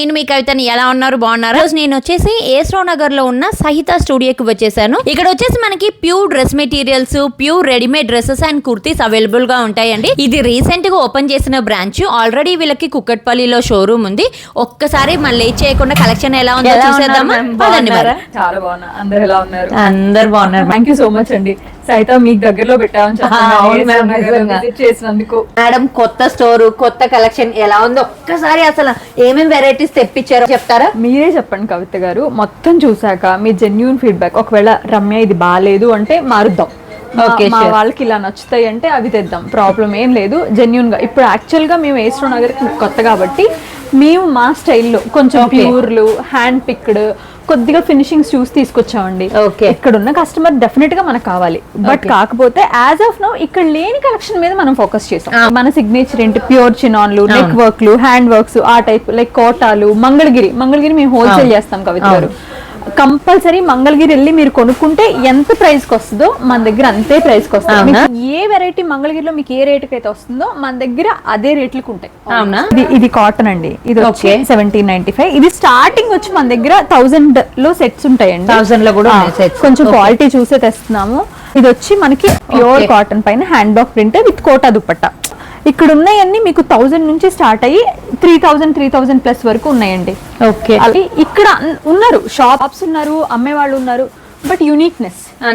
నేను మీ కవితని ఎలా ఉన్నారు బాగున్నారు? నేను వచ్చేసి ఏస్రో నగర్లో ఉన్న సహిత స్టూడియోకి వచ్చేసాను. ఇక్కడ వచ్చేసి మనకి pure dress materials pure readymade dresses and kurtis అవైలబుల్గా ఉంటాయండి. ఇది రీసెంట్గా ఓపెన్ చేసిన బ్రాంచ్. ఆల్రెడీ వీళ్ళకి కుక్కట్పల్లిలో షోరూమ్ ఉంది. ఒక్కసారి మళ్ళీ చేయకుండా కలెక్షన్ ఎలా ఉందో చూసేద్దామా? అందరు బాగున్నారు థ్యాంక్ యూ సో మచ్ అండి. సైతం మీకు దగ్గరలో పెట్టామని చేసినందుకు. మేడం కొత్త స్టోర్ కొత్త కలెక్షన్ ఎలా ఉందో ఒక్కసారి అసలు ఏమేమి వెరైటీస్ తెప్పించారో చెప్తారా? మీరే చెప్పండి కవిత గారు. మొత్తం చూసాక మీ జెన్యున్ ఫీడ్బ్యాక్ ఒకవేళ రమ్య ఇది బాగాలేదు అంటే మారుద్దాం. మా-. వాళ్ళకి ఇలా నచ్చుతాయి అంటే అవి తెద్దాం. ప్రాబ్లం ఏం లేదు. జెన్యున్గా ఇప్పుడు యాక్చువల్గా మేము ఏస్ట్రో నగర్ కొత్త కాబట్టి మేము మా స్టైల్లో కొంచెం. ప్యూర్లు హ్యాండ్ పిక్డ్ కొద్దిగా ఫినిషింగ్స్ చూసి తీసుకొచ్చామండి. ఇక్కడ ఉన్న కస్టమర్ డెఫినెట్గా మనకు కావాలి బట్. కాకపోతే యాజ్ ఆఫ్ నౌ ఇక్కడ లేని కలెక్షన్ మీద మనం ఫోకస్ చేసాం మన సిగ్నేచర్ ఏంటి ప్యూర్ చినాన్లు నెక్. వర్క్లు హ్యాండ్ వర్క్స్ ఆ టైప్ లైక్ కోటాలు మంగళగిరి మంగళగిరి మేము హోల్సేల్. చేస్తాం కవిత గారు కంపల్సరీ మంగళగిరి వెళ్ళి మీరు కొనుక్కుంటే ఎంత ప్రైస్కి వస్తుందో మన దగ్గర అంతే ప్రైస్కి వస్తుంది ఏ వెరైటీ మంగళగిరిలో మీకు ఏ రేటుకి అయితే వస్తుందో మన దగ్గర అదే రేట్లకు ఉంటాయి అవునా? ఇది కాటన్ అండి ఇది Okay. సెవెంటీన్ నైన్టీ ఫైవ్ ఇది స్టార్టింగ్ వచ్చి మన దగ్గర థౌసండ్లో సెట్స్ ఉంటాయండి Thousand లో కూడా. కొంచెం. క్వాలిటీ చూసే తెస్తున్నాము ఇది వచ్చి మనకి ప్యూర్. కాటన్ పైన hand bag print with Kota dupatta ఇక్కడ ఉన్నాయన్నీ మీకు థౌసండ్ నుంచి స్టార్ట్ అయ్యి three thousand three thousand plus వరకు ఉన్నాయండి. ఓకే. ఇక్కడ ఉన్నారు షాప్స్ ఉన్నారు అమ్మే వాళ్ళు ఉన్నారు బట్ యూనిక్నెస్గా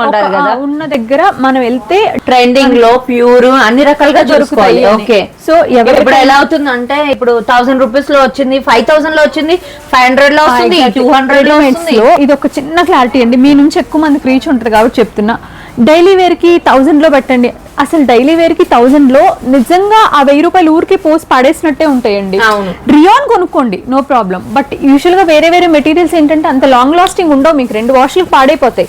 ఉండాలి కదా. ఉన్న దగ్గర మనం వెళ్తే ట్రెండింగ్లో ప్యూర్ అన్ని రకాలుగా దొరుకుతాయి ఓకే సో ఇప్పుడు ఎలా అవుతుంది అంటే ఇప్పుడు థౌసండ్ రూపీస్లో వచ్చింది ఫైవ్ థౌసండ్లో వచ్చింది ఫైవ్ హండ్రెడ్లో వస్తుంది టూ హండ్రెడ్లో ఇది ఒక చిన్న క్లారిటీ అండి. మీ నుంచి ఎక్కువ మందికి రీచ్ ఉంటుంది కాబట్టి చెప్తున్నా. డైలీ వేర్కి థౌసండ్లో పెట్టండి. అసలు డైలీ వేర్కి థౌసండ్లో నిజంగా ఆ వెయ్యి రూపాయలు ఊరికి పోసి పడేసినట్టే ఉంటాయండి. రియాన్ కొనుక్కోండి నో ప్రాబ్లం బట్ యూజువల్గా వేరే వేరే మెటీరియల్స్ ఏంటంటే అంత లాంగ్ లాస్టింగ్ ఉండవు మీకు రెండు వాష్లు పాడైపోతాయి.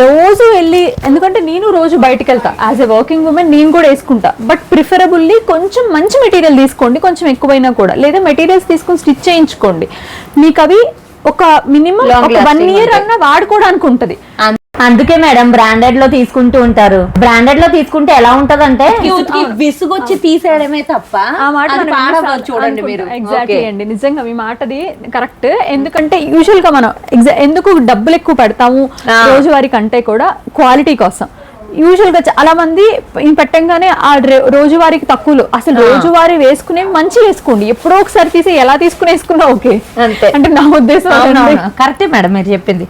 రోజు వెళ్ళి ఎందుకంటే నేను రోజు బయటకు వెళ్తా యాజ్ ఎ వర్కింగ్ ఉమెన్ నేను కూడా వేసుకుంటా. బట్ ప్రిఫరబుల్లీ కొంచెం మంచి మెటీరియల్ తీసుకోండి కొంచెం ఎక్కువైనా కూడా. లేదా మెటీరియల్స్ తీసుకొని స్టిచ్ చేయించుకోండి. మీకు అవి ఒక మినిమం వన్ ఇయర్. అన్న వాడుకోవడానికి ఉంటది. అందుకే మేడం బ్రాండెడ్లో తీసుకుంటూ ఉంటారు. బ్రాండెడ్లో తీసుకుంటే ఎలా ఉంటదంటే? విసుగొచ్చి తీసేయడమే తప్ప ఆ మాట అది మనం చూడండి మీరు. Exactly Okay. అండి. నిజంగా మీ మాటది కరెక్ట్ ఎందుకంటే యూజువల్గా మనం ఎందుకు డబ్బులు ఎక్కువ పెడతాము ఆ. రోజువారీ కంటే కూడా క్వాలిటీ కోసం. యూజువల్గా చాలా మంది ఈ పెట్టంగానే ఆ రే- రోజువారీకి తక్కువలు. అసలు రోజువారీ వేసుకునేవి మంచి వేసుకోండి. ఎప్పుడో ఒకసారి తీసి ఎలా తీసుకుని వేసుకున్నా ఓకే. అంతే. అంటే నా ఉద్దేశం. కరెక్టే మేడం మీరు చెప్పింది.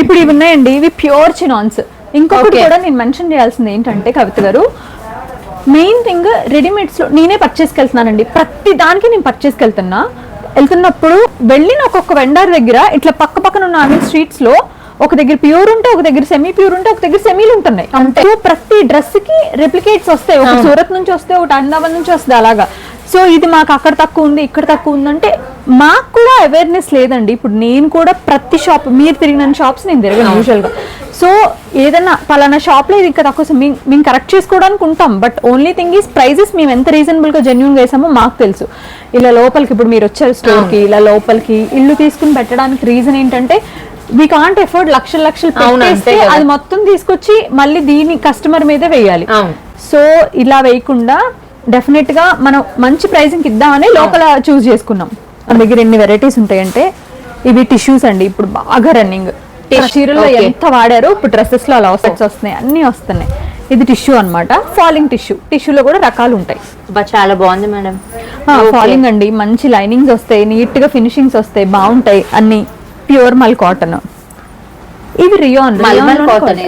ఇప్పుడు ఇవి ఉన్నాయండి ఇవి ప్యూర్ చినాన్స్ ఇంకొకటి. కూడా నేను మెన్షన్ చేయాల్సింది ఏంటంటే కవిత గారు మెయిన్ థింగ్ రెడీమేడ్స్లో నేనే పర్చేస్కి వెళ్తున్నానండి. ప్రతి దానికి నేను పర్చేస్కి వెళ్తున్నా. వెళ్తున్నప్పుడు వెళ్ళిన ఒక్కొక్క వెండర్ దగ్గర ఇట్లా పక్క పక్కన ఉన్న అన్ని స్ట్రీట్స్లో ఒక దగ్గర ప్యూర్ ఉంటే ఒక దగ్గర సెమీ ప్యూర్ ఉంటే ఒక దగ్గర సెమీలు ఉంటున్నాయి. సో ప్రతి డ్రెస్కి రెప్లికేట్స్ వస్తాయి. ఒక సూరత్ నుంచి వస్తే ఒకటి అహ్మదాబాద్ నుంచి వస్తుంది అలాగా. సో ఇది మాకు అక్కడ తక్కువ ఉంది ఇక్కడ తక్కువ ఉందంటే మాకు కూడా అవేర్నెస్ లేదండి. ఇప్పుడు నేను కూడా ప్రతి షాప్ మీరు తిరిగిన షాప్స్ నేను తిరగను యూజువల్గా సో ఏదైనా పలానా షాప్లో ఇది ఇంకా తక్కువ మేము మేము కరెక్ట్ చేసుకోవడానికి ఉంటాం. But only thing is prices మేము ఎంత రీజనబుల్గా జెన్యున్గా వేసామో మాకు తెలుసు. ఇలా లోపలికి ఇప్పుడు మీరు వచ్చారు స్టోర్కి ఇలా లోపలికి ఇల్లు తీసుకుని పెట్టడానికి రీజన్ ఏంటంటే వీ కాంట్ ఎఫోర్డ్ లక్షల లక్షలు పెట్టేస్తే. అది మొత్తం తీసుకొచ్చి మళ్ళీ దీని కస్టమర్ మీదే వేయాలి. సో ఇలా వేయకుండా డెఫినెట్గా మనం మంచి ప్రైసింగ్ ఇద్దామని లోపల చూస్ చేసుకున్నాం. మన దగ్గర ఎన్ని వెరైటీస్ ఉంటాయంటే ఇవి టిష్యూస్ అండి. ఇప్పుడు బాగా రన్నింగ్ okay. ఎంత వాడారో ఇప్పుడు డ్రెస్సెస్లో అలా సెట్స్ వస్తున్నాయి. అన్ని వస్తున్నాయి. ఇది టిష్యూ అన్నమాట. ఫాలింగ్ టిష్యూ టిష్యూలో కూడా రకాలు ఉంటాయి. చాలా బాగుంది మేడం. ఫాలింగ్ అండి. మంచి లైనింగ్స్ వస్తాయి. నీట్గా ఫినిషింగ్స్ వస్తాయి. బాగుంటాయి. అన్ని. ప్యూర్ మల్ కాటన్ ఇది రియాన్?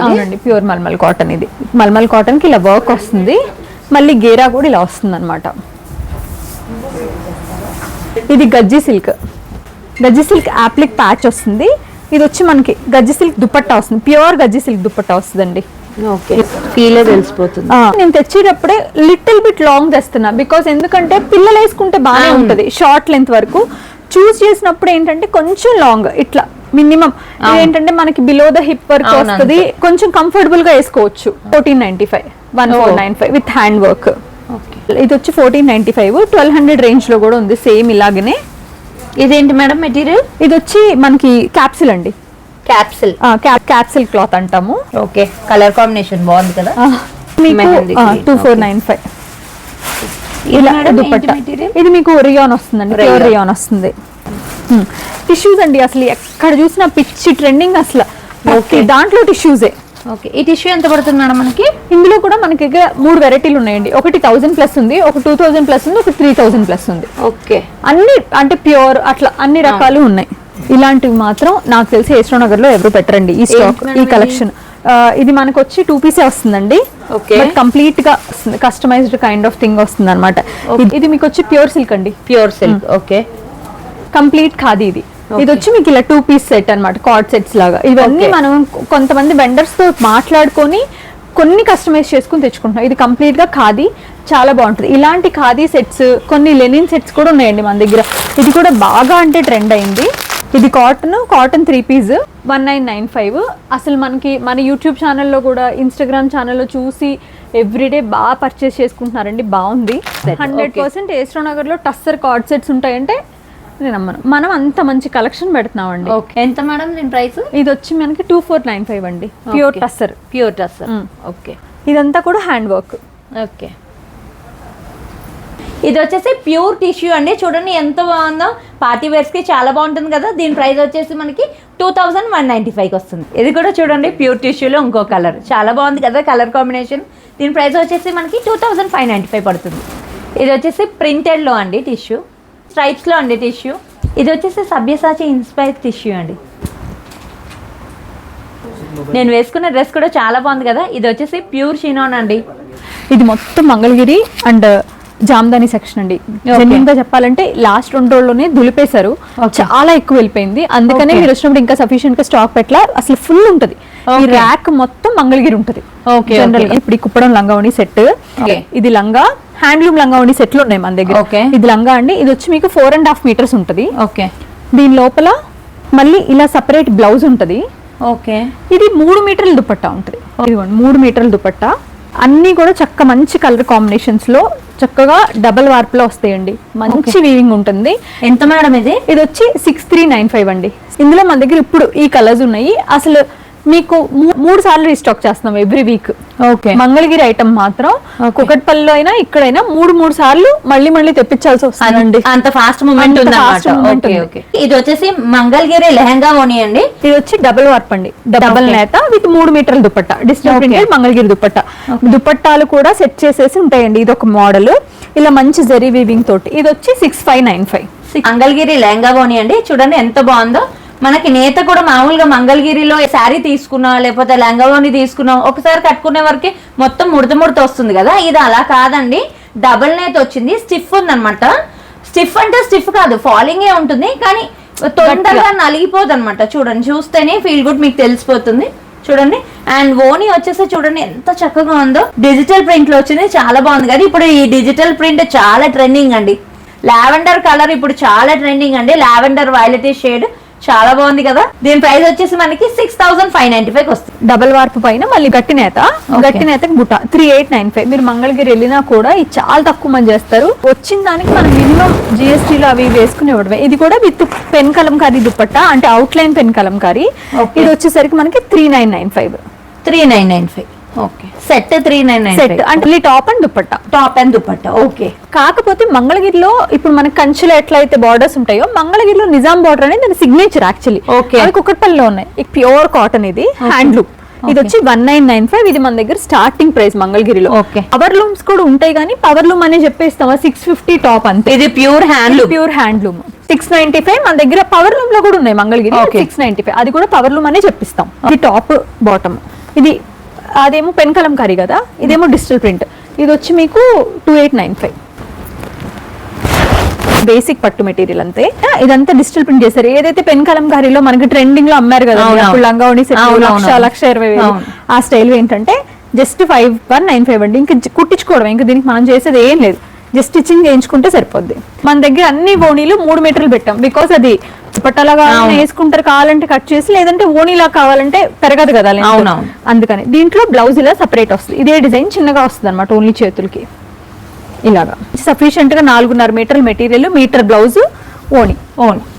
అవునండి. ప్యూర్ మల్మల్ కాటన్ ఇది. మల్మల్ కాటన్కి ఇలా వర్క్ వస్తుంది. మళ్ళీ గేరా కూడా ఇలా వస్తుంది అనమాట ఇది గజ్జి సిల్క్. గజ్జి సిల్క్ యాప్లిక్ ప్యాచ్ వస్తుంది. ఇది వచ్చి మనకి గజ్జి సిల్క్ దుపట్టా వస్తుంది. ప్యూర్ గజ్జి సిల్క్ దుపట్టా వస్తుందండి. ఓకే. ఫీలే తెలిసిపోతుంది. నేను తెచ్చేటప్పుడే లిటిల్ బిట్ లాంగ్ తెస్తున్నా. బికాస్ ఎందుకంటే పిల్లలు వేసుకుంటే బాగానే. ఉంటది. షార్ట్ లెంత్ వరకు. చూస్ చేసినప్పుడు ఏంటంటే కొంచెం లాంగ్ ఇట్లా మినిమం. ఏంటంటే మనకి బిలో ద హిప్ వరకు వస్తుంది. కొంచెం కంఫర్టబుల్గా వేసుకోవచ్చు. Fourteen ninety five. One four. Nine five with hand work ఇది వచ్చి fourteen ninety five twelve hundred రేంజ్లో కూడా ఉంది సేమ్ ఇలాగనే. ఇదేంటి మేడం మెటీరియల్? ఇది వచ్చి మనకి క్యాప్సిల్ అండి. క్యాప్సిల్ క్యాప్సిల్ క్లాత్ అంటాము. ఓకే కలర్ కాంబినేషన్ బాగుంది కదా? Two four. నైన్ ఫైవ్ ఇలా దుపట్టా? ఇది మీకు రియాన్ వస్తుందండి. ప్యూర్ రియాన్ వస్తుంది. టిష్యూస్ అండి అసలు ఎక్కడ చూసినా పిచ్చి ట్రెండింగ్ అసలు. దాంట్లో టిష్యూసే ఓకే ఈ టిష్యూ ఎంత పడుతుంది మేడం మనకి? ఇందులో కూడా మనకి మూడు వెరైటీలు ఉన్నాయండి. ఒకటి థౌసండ్ ప్లస్ ఉంది ఒక టూ థౌసండ్ ప్లస్ ఉంది ఒక త్రీ థౌసండ్ ప్లస్ ఉంది. ఓకే అన్ని అంటే ప్యూర్ అట్లా అన్ని రకాలు ఉన్నాయి. ఇలాంటివి మాత్రం నాకు తెలిసి ఏస్ట్రో నగర్లో ఎవరు పెట్టరండి ఈ స్టాక్ ఈ? కలెక్షన్ ఇది మనకు వచ్చి టూ పీసే వస్తుందండి. బట్ కంప్లీట్గా కస్టమైజ్డ్ కైండ్ ఆఫ్ థింగ్ వస్తుంది అనమాట ఇది మీకు వచ్చి ప్యూర్ సిల్క్ అండి. Pure silk okay complete khadi ఇది. ఇది వచ్చి మీకు ఇలా టూ పీస్ సెట్ అన్నమాట కార్డ్ సెట్స్ లాగా. ఇవన్నీ. మనం కొంతమంది వెండర్స్తో మాట్లాడుకొని కొన్ని కస్టమైజ్ చేసుకుని తెచ్చుకుంటున్నాం. ఇది కంప్లీట్గా ఖాదీ చాలా బాగుంటుంది. ఇలాంటి ఖాదీ సెట్స్ కొన్ని లెనిన్ సెట్స్ కూడా ఉన్నాయండి మన దగ్గర. ఇది కూడా బాగా అంటే ట్రెండ్ అయింది. ఇది cotton cotton three piece one nine nine five అసలు మనకి మన యూట్యూబ్ ఛానల్లో కూడా ఇన్స్టాగ్రామ్ ఛానల్లో చూసి ఎవ్రీడే బాగా పర్చేస్ చేసుకుంటున్నారండి. బాగుంది. హండ్రెడ్. పర్సెంట్ ఏస్ట్రో నగర్లో టస్సర్ కార్డ్ సెట్స్ ఉంటాయంటే నేను నమ్మను. మనం అంత మంచి కలెక్షన్ పెడుతున్నామండి. ఎంత మేడం దీని ప్రైస్? ఇది వచ్చి మనకి టూ ఫోర్ నైన్ ఫైవ్ అండి. Pure. Tussar pure Mm. Okay. ఇదంతా కూడా హ్యాండ్ వర్క్ ఓకే. ఇది వచ్చేసి ప్యూర్ టిష్యూ అండి. చూడండి ఎంత బాగుందో. పార్టీ వేర్స్కి చాలా బాగుంటుంది కదా. దీని ప్రైస్ వచ్చేసి మనకి two thousand one ninety five వస్తుంది. ఇది కూడా చూడండి ప్యూర్ టిష్యూలో ఇంకో కలర్ చాలా బాగుంది కదా కలర్ కాంబినేషన్ దీని ప్రైస్ వచ్చేసి మనకి two thousand five ninety five పడుతుంది. ఇది వచ్చేసి ప్రింటెడ్లో అండి టిష్యూ స్ట్రైప్స్లో అండి టిష్యూ ఇది వచ్చేసి సభ్యసాచి ఇన్స్పైర్ టిష్యూ అండి. నేను వేసుకున్న డ్రెస్ కూడా చాలా బాగుంది కదా. ఇది వచ్చేసి ప్యూర్ షినాన్ అండి. ఇది మొత్తం మంగళగిరి అండ్ జామ్దాని సెక్షన్ అండి. జెన్యున్గా చెప్పాలంటే లాస్ట్ రెండు రోజుల్లోనే దులిపేశారు. చాలా ఎక్కువ వెళ్ళిపోయింది. అందుకనే. మీరు వచ్చినప్పుడు ఇంకా సఫిషియెంట్గా స్టాక్ పెట్టలా. అసలు ఫుల్ ఉంటది. ఈ. ర్యాక్ మొత్తం మంగళగిరి ఉంటది. జనరల్ ఇప్పుడు ఈ కుప్పడం లంగా ఉండి సెట్. ఇది లంగా హ్యాండ్లూమ్ లంగా ఉండి సెట్లు ఉన్నాయి మన దగ్గర. ఇది లంగా అండి. ఇది వచ్చి మీకు ఫోర్ అండ్ హాఫ్ మీటర్స్ ఉంటది. ఓకే దీని లోపల మళ్ళీ ఇలా సపరేట్ బ్లౌజ్ ఉంటది. ఓకే ఇది మూడు మీటర్ల దుపట్టా ఉంటుంది. ఇదిగోండి మూడు మీటర్ల దుపట్టా. అన్ని కూడా చక్క మంచి కలర్ కాంబినేషన్స్లో చక్కగా డబల్ వార్ప్లో వస్తాయండి. మంచి వీవింగ్ ఉంటుంది. ఎంత మేడం ఇది? ఇది వచ్చి సిక్స్ త్రీ నైన్ ఫైవ్ అండి. ఇందులో మన దగ్గర ఇప్పుడు ఈ కలర్స్ ఉన్నాయి. అసలు మీకు మూడు సార్లు రీస్టాక్ చేస్తున్నాం every week okay Mangalagiri item మాత్రం కుకట్పల్లిలో అయినా ఇక్కడైనా మూడు మూడు సార్లు మళ్ళీ మళ్ళీ తెప్పించాల్సి వస్తుందండి. అంత ఫాస్ట్ మూమెంట్ ఇది వచ్చేసి మంగళగిరి లెహంగా ఓని అండి. ఇది వచ్చి డబుల్ వార్ప్ అండి. డబుల్. నేత విత్ మూడు మీటర్ల దుపట్టా డిజిటల్. ప్రింటెడ్ మంగళగిరి దుపట్టా దుపట్టాలు కూడా సెట్ చేసేసి ఉంటాయండి. ఇది ఒక మోడల్ ఇలా మంచి జరీ వీవింగ్ తోటి. ఇది వచ్చి six five nine five Mangalagiri lehenga ఓని అండి. చూడండి ఎంత బాగుందో. మనకి నేత కూడా మామూలుగా మంగళగిరిలో శారీ తీసుకున్నా లేకపోతే లెహంగా ఓని తీసుకున్నా ఒకసారి కట్టుకునే వరకే మొత్తం ముడత ముడత వస్తుంది కదా. ఇది అలా కాదండి. డబుల్ నేత వచ్చింది. స్టిఫ్ ఉందన్నమాట. స్టిఫ్ అంటే స్టిఫ్ కాదు. ఫాలింగ్ ఏ ఉంటుంది కానీ తొందరగా నలిగిపోదు అనమాట చూడండి చూస్తేనే ఫీల్ గుడ్ మీకు తెలిసిపోతుంది. చూడండి అండ్ ఓని వచ్చేసి చూడండి ఎంత చక్కగా ఉందో. డిజిటల్ ప్రింట్లో వచ్చింది చాలా బాగుంది కదా. ఇప్పుడు ఈ డిజిటల్ ప్రింట్ చాలా ట్రెండింగ్ అండి. లావెండర్ కలర్ ఇప్పుడు చాలా ట్రెండింగ్ అండి. లావెండర్ వైలెట్ షేడ్ చాలా బాగుంది కదా. దీని ప్రైస్ వచ్చేసి మనకి six thousand five ninety five వస్తుంది. డబల్ వార్ప్ పైన మళ్ళీ గట్టి నేత. గట్టి నేతకి బుట్ట. త్రీ ఎయిట్ నైన్ ఫైవ్ మీరు మంగళగిరి వెళ్ళినా కూడా ఇది చాలా తక్కువ మంది చేస్తారు. వచ్చిన దానికి మనం మినిమం జిఎస్టీలో అవి వేసుకుని ఇవ్వడమే ఇది కూడా విత్ పెన్ కలంకారీ దుపట్టా అంటే అవుట్ లైన్ పెన్ కలంకారీ. ఇది వచ్చేసరికి మనకి three nine nine five three nine nine five okay set three nine nine set అంటే top and dupatta top and dupatta okay కాకపోతే మంగళగిరిలో ఇప్పుడు మన కంచిలో ఎట్లయితే బార్డర్స్ ఉంటాయో మంగళగిరిలో నిజాం బార్డర్ అనేది దాని సిగ్నేచర్ యాక్చువల్లీ. అవి కుక్కట్పల్లిలో ఉన్నాయి. ప్యూర్ కాటన్ ఇది హ్యాండ్లూమ్ ఇది వచ్చి వన్ నైన్ నైన్ ఫైవ్ ఇది మన దగ్గర స్టార్టింగ్ ప్రైస్ మంగళగిరిలో. Okay. పవర్ లూమ్స్ కూడా ఉంటాయి కానీ పవర్ లూమ్ అనే చెప్పేస్తామా? సిక్స్ ఫిఫ్టీ టాప్ అంతే. ఇది pure hand pure handloom six ninety five మన దగ్గర పవర్ లూమ్లో కూడా ఉన్నాయి మంగళగిరి. సిక్స్ నైన్టీ ఫైవ్ అది కూడా పవర్ లూమ్ అనే చెప్పిస్తాం. ఇది టాప్ బాటమ్ ఇది అదేమో పెన్ కలంకారీ కదా ఇదేమో డిజిటల్ ప్రింట్. ఇది వచ్చి మీకు two eight nine five basic పట్టు మెటీరియల్ అంతే. ఇదంతా డిజిటల్ ప్రింట్ చేశారు. ఏదైతే పెన్ కలంకారీలో మనకి ట్రెండింగ్లో అమ్మారు కదా లంగా ఉండి లక్ష. లక్ష ఇరవై వేలు. ఆ స్టైల్ ఏంటంటే just five one nine five అండి. ఇంకా కుట్టించుకోవడం ఇంకా దీనికి మనం చేసేది ఏం లేదు. జస్ట్ స్టిచ్చింగ్ చేయించుకుంటే సరిపోద్ది. మన దగ్గర అన్ని ఓణీలు మూడు మీటర్లు పెట్టాం. బికాస్ అది పట్టలాగా అవును. వేసుకుంటారు కావాలంటే కట్ చేసి లేదంటే ఓణీలా కావాలంటే పెరగదు కదా. అందుకని దీంట్లో బ్లౌజ్ ఇలా సపరేట్ వస్తుంది. ఇదే డిజైన్ చిన్నగా వస్తుంది అనమాట ఓన్లీ చేతులకి. ఇలాగా. సఫిషియెంట్గా నాలుగున్నర మీటర్ మెటీరియల్ మీటర్ బ్లౌజ్ ఓణి. ఓన్ ఇందులో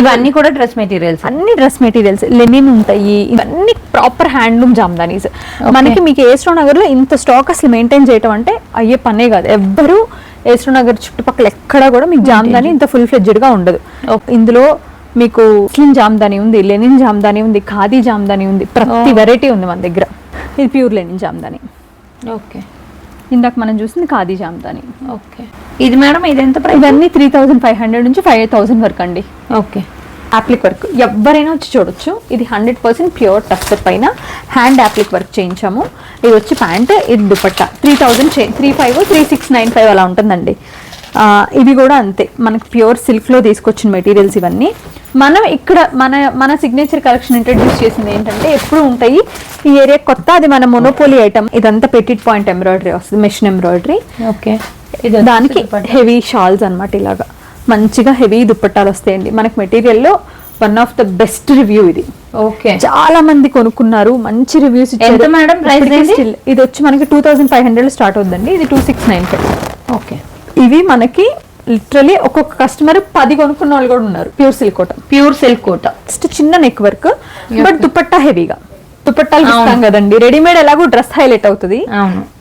ఇవన్నీ కూడా డ్రెస్ మెటీరియల్స్. అన్ని డ్రెస్ మెటీరియల్స్ లెనిన్ ఉంటాయి ఇవన్నీ ప్రాపర్ హ్యాండ్లూమ్ జామ్దానీస్. మనకి మీకు ఏ నగర్లో ఇంత స్టాక్ అసలు మెయింటైన్ చేయటం అంటే అయ్యే పనే కాదు. ఎవ్వరు ఏసరు నగర్ చుట్టుపక్కల ఎక్కడా కూడా మీకు జామ్దాని ఇంత ఫుల్ ఫ్లెడ్జెడ్గా ఉండదు. ఇందులో మీకు ముస్లిం జామ్దాని ఉంది లెనిన్ జామ్దాని ఉంది ఖాదీ జామ్దాని ఉంది ప్రతి వెరైటీ ఉంది మన దగ్గర. ఇది ప్యూర్ లెనిన్ జామ్దాని. ఓకే. ఇందాక మనం చూసింది ఖాదీ జామ్దాని. ఓకే. ఇది మేడం ఇది ఎంత ప్రైస్ ఇవన్నీ త్రీ థౌసండ్ ఫైవ్ హండ్రెడ్ నుంచి ఫైవ్ థౌసండ్ వరకు అండి. ఓకే. యాప్లిక్ వర్క్ ఎవరైనా వచ్చి చూడొచ్చు. ఇది హండ్రెడ్ పర్సెంట్ ప్యూర్ టస్టర్ పైన హ్యాండ్ యాప్లిక్ వర్క్ చేయించాము. ఇది వచ్చి ప్యాంట్ ఇది dupatta. Three thousand three five three six nine five అలా ఉంటుందండి. ఇవి కూడా అంతే. మనకి ప్యూర్ సిల్క్లో తీసుకొచ్చిన మెటీరియల్స్ ఇవన్నీ. మనం ఇక్కడ మన మన సిగ్నేచర్ కలెక్షన్ ఇంట్రడ్యూస్ చేసింది ఏంటంటే ఎప్పుడు ఉంటాయి? ఈ ఏరియా కొత్త అది మన మొనోపోలీ ఐటమ్ ఇదంతా పెట్టిట్ పాయింట్ ఎంబ్రాయిడరీ వస్తుంది మెషిన్ ఎంబ్రాయిడరీ ఓకే. దానికి హెవీ షాల్స్ అన్నమాట ఇలాగా. మంచిగా హెవీ దుప్పట్టాలు వస్తాయండి. మనకి మెటీరియల్లో one of the best review ఇది. ఓకే. చాలా మంది కొనుక్కున్నారు మంచి రివ్యూస్ ఎంత మేడం? ఇది వచ్చి మనకి two thousand five hundred start అవుతుందండి. ఇది two six nine five okay. ఇవి మనకి లిటరలీ ఒక్కొక్క కస్టమర్ పది కొనుక్కున్న వాళ్ళు కూడా ఉన్నారు. Pure silk Kota. Pure silk Kota. Just చిన్న నెక్ వర్క్ బట్ దుపట్టా హెవీగా. దుపట్టాలు ఇస్తాం కదండి. రెడీమేడ్ ఎలాగో డ్రెస్ హైలైట్ అవుతుంది.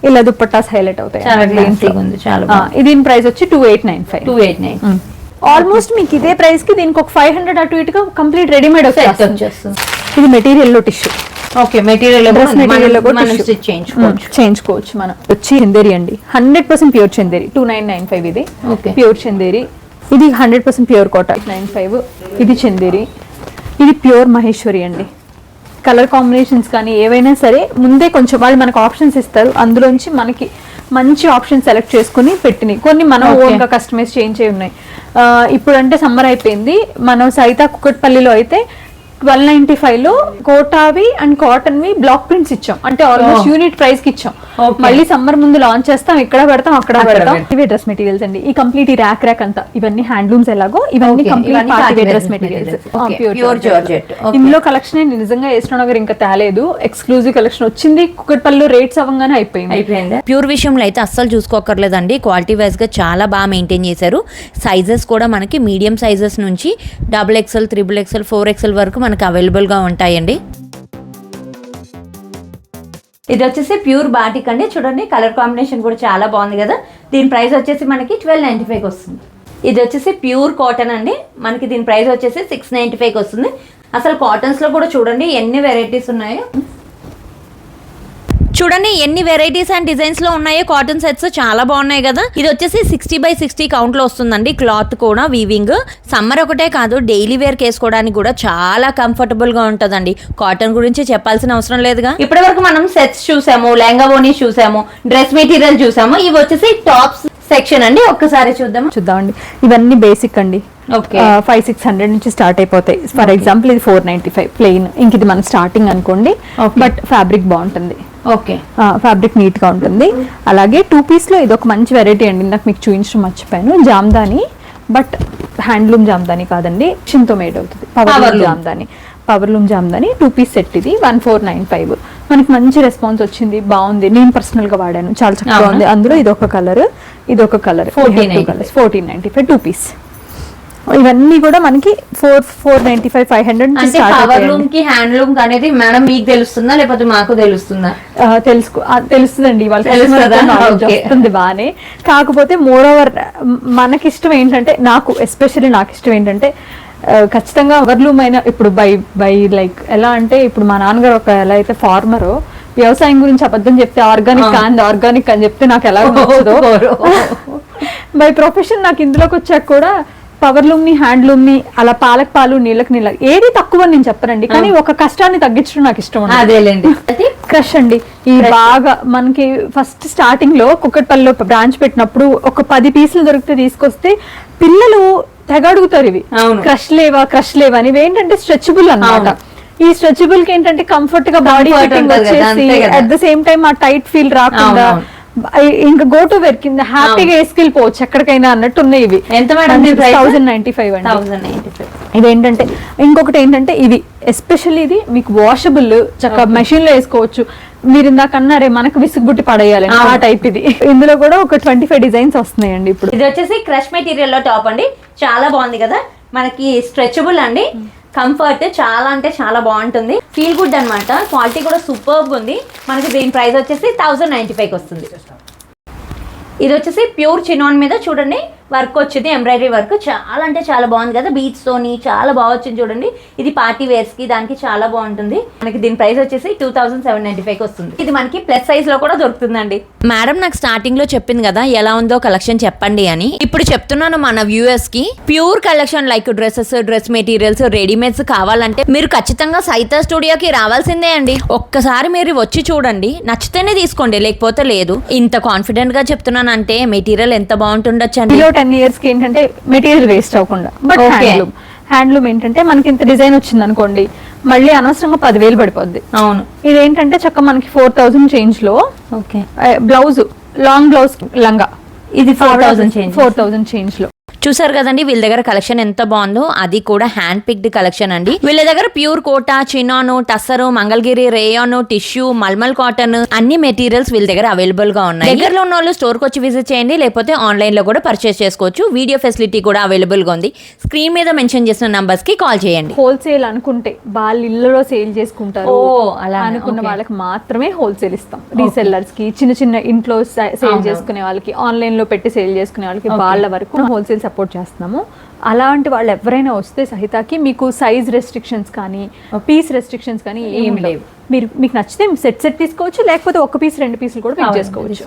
ఇలా దుపట్టాస్ హైలైట్ అవుతాయి. దీని ప్రైస్ వచ్చి two eight nine five two eight nine almost మీకు ఇదే ప్రైస్కి దీనికి ఒక ఫైవ్ హండ్రెడ్ అటు ఇటుగా కంప్లీట్ రెడీమేడ్ వచ్చేస్తుంది. ఇది మెటీరియల్లో టిష్యూ ఓకే మెటీరియల్ మెటీరియల్ చేయించుకోవచ్చు. Hmm, చేయించుకోవచ్చు మనం. వచ్చి చందేరి అండి. Hundred percent pure Chanderi. Two nine nine five ఇది. ప్యూర్ చందేరి. ఇది hundred percent pure Kota nine five ఇది చందేరి. ఇది ప్యూర్ మహేశ్వరి అండి. కలర్ కాంబినేషన్స్ కానీ ఏవైనా సరే ముందే కొంచెం వాళ్ళు మనకు ఆప్షన్స్ ఇస్తారు. అందులోంచి మనకి మంచి ఆప్షన్ సెలెక్ట్ చేసుకుని పెట్టినాయి కొన్ని మనం. ఓన్గా కస్టమైజ్ చేయించే ఉన్నాయి. ఆ, ఇప్పుడు అంటే సమ్మర్ అయిపోయింది. మనం సైతా కుక్కట్పల్లిలో అయితే ట్వెల్వ్ నైన్టీ ఫైవ్లో కోటావి అండ్ కాటన్ వి బ్లాక్ ప్రింట్స్ ఇచ్చాం. అంటే ఆల్మోస్ట్. యూనిట్ ప్రైస్కి ఇచ్చాం. మళ్ళీ సమ్మర్ ముందు లాంచ్ చేస్తాం ఇక్కడ పెడతాం అక్కడ పెడతాం. ఇవే డ్రెస్ మెటీరియల్స్ అండి. ఈ కంప్లీట్ ఈ ర్యాక్ ర్యాక్ అంతా. ఇవన్నీ హ్యాండ్లూమ్స్ ఎలాగో ఇవన్నీ కంప్లీట్ పార్టీ డ్రెస్ మెటీరియల్స్. ఇందులో కలెక్షన్ నిజంగా వేసిన ఇంకా తేలేదు. ఎక్స్క్లూజివ్ కలెక్షన్ వచ్చింది. కుక్కట్పల్లిలో రేట్స్ అవ్వగానే అయిపోయింది. అయిపోయిందా? ప్యూర్ విషయంలో అయితే అస్సలు చూసుకోకర్లేదండి క్వాలిటీ వైజ్గా చాలా బాగా మెయింటైన్ చేశారు. సైజెస్ కూడా మనకి మీడియం సైజెస్ నుంచి double XL triple XL four XL వరకు మనకి అవైలబుల్గా ఉంటాయండి. ఇది వచ్చేసి ప్యూర్ బాటిక్ అండి. చూడండి కలర్ కాంబినేషన్ కూడా చాలా బాగుంది కదా. దీని ప్రైస్ వచ్చేసి మనకి ట్వెల్వ్ నైంటీ ఫైవ్కి వస్తుంది. ఇది వచ్చేసి ప్యూర్ కాటన్ అండి. మనకి దీని ప్రైస్ వచ్చేసి సిక్స్ నైంటీ ఫైవ్కి వస్తుంది. అసలు కాటన్స్లో కూడా చూడండి ఎన్ని వెరైటీస్ ఉన్నాయో. చూడండి ఎన్ని వెరైటీస్ అండ్ డిజైన్స్లో ఉన్నాయో కాటన్ సెట్స్ చాలా బాగున్నాయి కదా. ఇది వచ్చేసి సిక్స్టీ బై సిక్స్టీ కౌంట్లో వస్తుందండి క్లాత్ కూడా వీవింగ్ సమ్మర్ ఒకటే కాదు డైలీ వేర్ వేసుకోవడానికి కూడా చాలా కంఫర్టబుల్గా ఉంటదండి. కాటన్ గురించి చెప్పాల్సిన అవసరం లేదుగా. ఇప్పటి వరకు మనం సెట్స్ చూసాము లెహంగా ఓనీ చూసాము డ్రెస్ మెటీరియల్ చూసాము. ఇవి వచ్చేసి టాప్స్ సెక్షన్ అండి. ఒక్కసారి చూద్దాము? చూద్దామండి. ఇవన్నీ బేసిక్ అండి. ఓకే. ఫైవ్ సిక్స్ హండ్రెడ్ నుంచి స్టార్ట్ అయిపోతాయి. ఫర్ ఎగ్జాంపుల్ ఇది ఫోర్ నైన్టీ ఫైవ్ ప్లెయిన్ ఇంక ఇది మన స్టార్టింగ్ అనుకోండి. బట్ ఫ్యాబ్రిక్ బాగుంటుంది. ఓకే. ఫ్యాబ్రిక్ నీట్గా ఉంటుంది. అలాగే టూ పీస్లో ఇది ఒక మంచి వెరైటీ అండి. ఇందాక మీకు చూపించడం మర్చిపోయాను. జామ్దాని బట్ హ్యాండ్లూమ్ జామ్దాని కాదండి. షిన్తో మేడ్ అవుతుంది. Power. Jamdani. Power loom jamdani two piece set ఇది. వన్ ఫోర్ నైన్ ఫైవ్ మనకి మంచి రెస్పాన్స్ వచ్చింది. బాగుంది. నేను పర్సనల్గా వాడాను. చాలా చక్కగా? ఉంది. అందులో ఇది ఒక కలర్ ఇది ఒక colour 14.95. Colours fourteen ninety five two piece ఇవన్నీ కూడా మనకి four four ninety five five hundred అంటే పవర్ లూమ్కి హ్యాండ్ లూమ్ అనేది మేడం మీకు తెలుస్తుందా లేకపోతే మాకు తెలుస్తుందా? తెలుసుకో ఆ, తెలుస్తుందండి వాళ్ళ తెలుస్తుందా? customer తో knowledge Okay. వస్తుంది బానే కాకపోతే మోర్ ఓవర్ మనకి ఇష్టం ఏంటంటే నాకు ఎస్పెషల్లీ నాకు ఇష్టం ఏంటంటే ఖచ్చితంగా వర్లూమ్ అయినా ఇప్పుడు బై బై లైక్ ఎలా అంటే ఇప్పుడు మా నాన్నగారు ఒక ఎలా అయితే ఫార్మరో వ్యవసాయం గురించి అబద్ధం చెప్తే ఆర్గానిక్ కాదు ఆర్గానిక్ అని చెప్తే నాకు ఎలా బై ప్రొఫెషన్ నాకు ఇందులోకి వచ్చాక కూడా పవర్ లూమ్ని హ్యాండ్ లూమ్ని అలా పాలక్ పాలు నీళ్ళకి నీళ్ళ ఏది తక్కువ నేను చెప్పనండి. కానీ ఒక కష్టాన్ని తగ్గించడం నాకు ఇష్టం. అదేలేండి. క్రష్ అండి. ఈ బాగా మనకి ఫస్ట్ స్టార్టింగ్లో కుక్కట్పల్లిలో బ్రాంచ్ పెట్టినప్పుడు ఒక పది పీసులు దొరికితే తీసుకొస్తే పిల్లలు తెగ అడుగుతారు ఇవి. క్రష్ లేవా క్రష్ లేవా అని. ఇవి ఏంటంటే స్ట్రెచబుల్ అన్నమాట. అవును. ఈ స్ట్రెచబుల్కి ఏంటంటే కంఫర్ట్గా బాడీ ఫిట్టింగ్ వచ్చేసి. అట్ ద సేమ్ టైం ఆ టైట్ ఫీల్ రాకుండా ఇంకా గో టు వెర్ కింద హ్యాపీగా వేసుకెళ్ళిపోవచ్చు ఎక్కడికైనా అన్నట్టు ఉన్నాయి ఇవి. ఎంత మేడం? థౌసండ్ నైన్టీ ఫైవ్ అండి. ఇదేంటంటే ఇంకొకటి ఏంటంటే ఇది ఎస్పెషల్లీ ఇది మీకు వాషబుల్ చక్కగా మెషిన్లో వేసుకోవచ్చు. మీరు ఇందాక అన్నారే మనకు విసుగుబుట్టి పడేయాలి ఆ. టైప్ ఇది. ఇందులో కూడా ఒక ట్వంటీ ఫైవ్ డిజైన్స్ వస్తున్నాయండి ఇప్పుడు. ఇది వచ్చేసి క్రష్ మెటీరియల్లో టాప్ అండి. చాలా బాగుంది కదా. మనకి స్ట్రెచబుల్ అండి. కంఫర్ట్ చాలా అంటే చాలా బాగుంటుంది. ఫీల్ గుడ్ అన్నమాట. క్వాలిటీ కూడా సూపర్గా ఉంది. మనకి దీని ప్రైస్ వచ్చేసి థౌసండ్ నైన్టీ ఫైవ్ వస్తుంది. ఇది వచ్చేసి ప్యూర్ చినాన్ మీద చూడండి. వర్క్ వచ్చింది ఎంబ్రాయిడరీ వర్క్. చాలా అంటే చాలా బాగుంది కదా బీచ్ తోని చాలా బాగా వచ్చింది చూడండి. ఇది పార్టీ వేర్స్కి దానికి చాలా బాగుంటుంది. మనకి దీని ప్రైస్ వచ్చేసి two thousand seven ninety five వస్తుంది. ఇది మనకి ప్లస్ సైజ్లో కూడా దొరుకుతుందండి. మేడం నాకు స్టార్టింగ్లో చెప్పింది కదా ఎలా ఉందో కలెక్షన్ చెప్పండి అని. ఇప్పుడు చెప్తున్నాను మన వ్యూయర్స్కి pure collection like dresses dress materials readymades కావాలంటే మీరు ఖచ్చితంగా సైతా స్టూడియోకి రావాల్సిందే అండి. ఒక్కసారి మీరు వచ్చి చూడండి నచ్చితేనే తీసుకోండి లేకపోతే లేదు. ఇంత కాన్ఫిడెంట్గా చెప్తున్నానంటే మెటీరియల్ ఎంత బాగుంటుండొచ్చండి. బిలో టెన్ ఇయర్స్కి ఏంటంటే మెటీరియల్ వేస్ట్ అవ్వకుండా. బట్. హ్యాండ్లూమ్ హ్యాండ్లూమ్ ఏంటంటే మనకి ఇంత డిజైన్ వచ్చింది అనుకోండి మళ్ళీ అనవసరంగా పదివేలు పడిపోద్ది. అవును. ఇదేంటంటే చక్క మనకి ఫోర్ థౌసండ్ చేంజ్లో ఓకే బ్లౌజ్ లాంగ్ బ్లౌజ్ లంగా. ఇది four thousand change four thousand చేంజ్లో. చూసారు కదండి వీళ్ళ దగ్గర కలెక్షన్ ఎంత బాగుందో అది కూడా హ్యాండ్ పిక్డ్ కలెక్షన్ అండి. వీళ్ళ దగ్గర pure Kota chinon tussar Mangalagiri rayon tissue mulmul cotton అన్ని మెటీరియల్స్ వీళ్ళ దగ్గర అవైలబుల్గా ఉన్నాయి. దగ్గరలో ఉన్న వాళ్ళు స్టోర్కి వచ్చి విజిట్ చేయండి లేకపోతే ఆన్లైన్లో కూడా పర్చేస్ చేసుకోవచ్చు. వీడియో ఫెసిలిటీ కూడా అవైలబుల్గా ఉంది. స్క్రీన్ మీద మెన్షన్ చేసిన నంబర్స్కి కాల్ చేయండి. హోల్సేల్ అనుకుంటే వాళ్ళ ఇళ్ళలో సేల్ చేసుకుంటారు. ఓ, అలానే, అనుకున్న. వాళ్ళకి మాత్రమే హోల్సేల్ ఇస్తాం. రీసెల్లర్స్కి చిన్న చిన్న ఇంట్లో సేల్ చేసుకునే వాళ్ళకి ఆన్లైన్లో పెట్టి సేల్ చేసుకునే వాళ్ళకి వాళ్ళ వరకు హోల్సేల్ సపోర్ట్ చేస్తున్నాము. అలాంటి వాళ్ళు ఎవరైనా వస్తే సహితాకి మీకు సైజ్ రెస్ట్రిక్షన్స్ కానీ పీస్ రెస్ట్రిక్షన్స్ కానీ ఏం లేవు. మీరు మీకు నచ్చితే సెట్ సెట్ తీసుకోవచ్చు లేకపోతే ఒక పీస్ రెండు పీసులు కూడా పిక్ చేసుకోవచ్చు.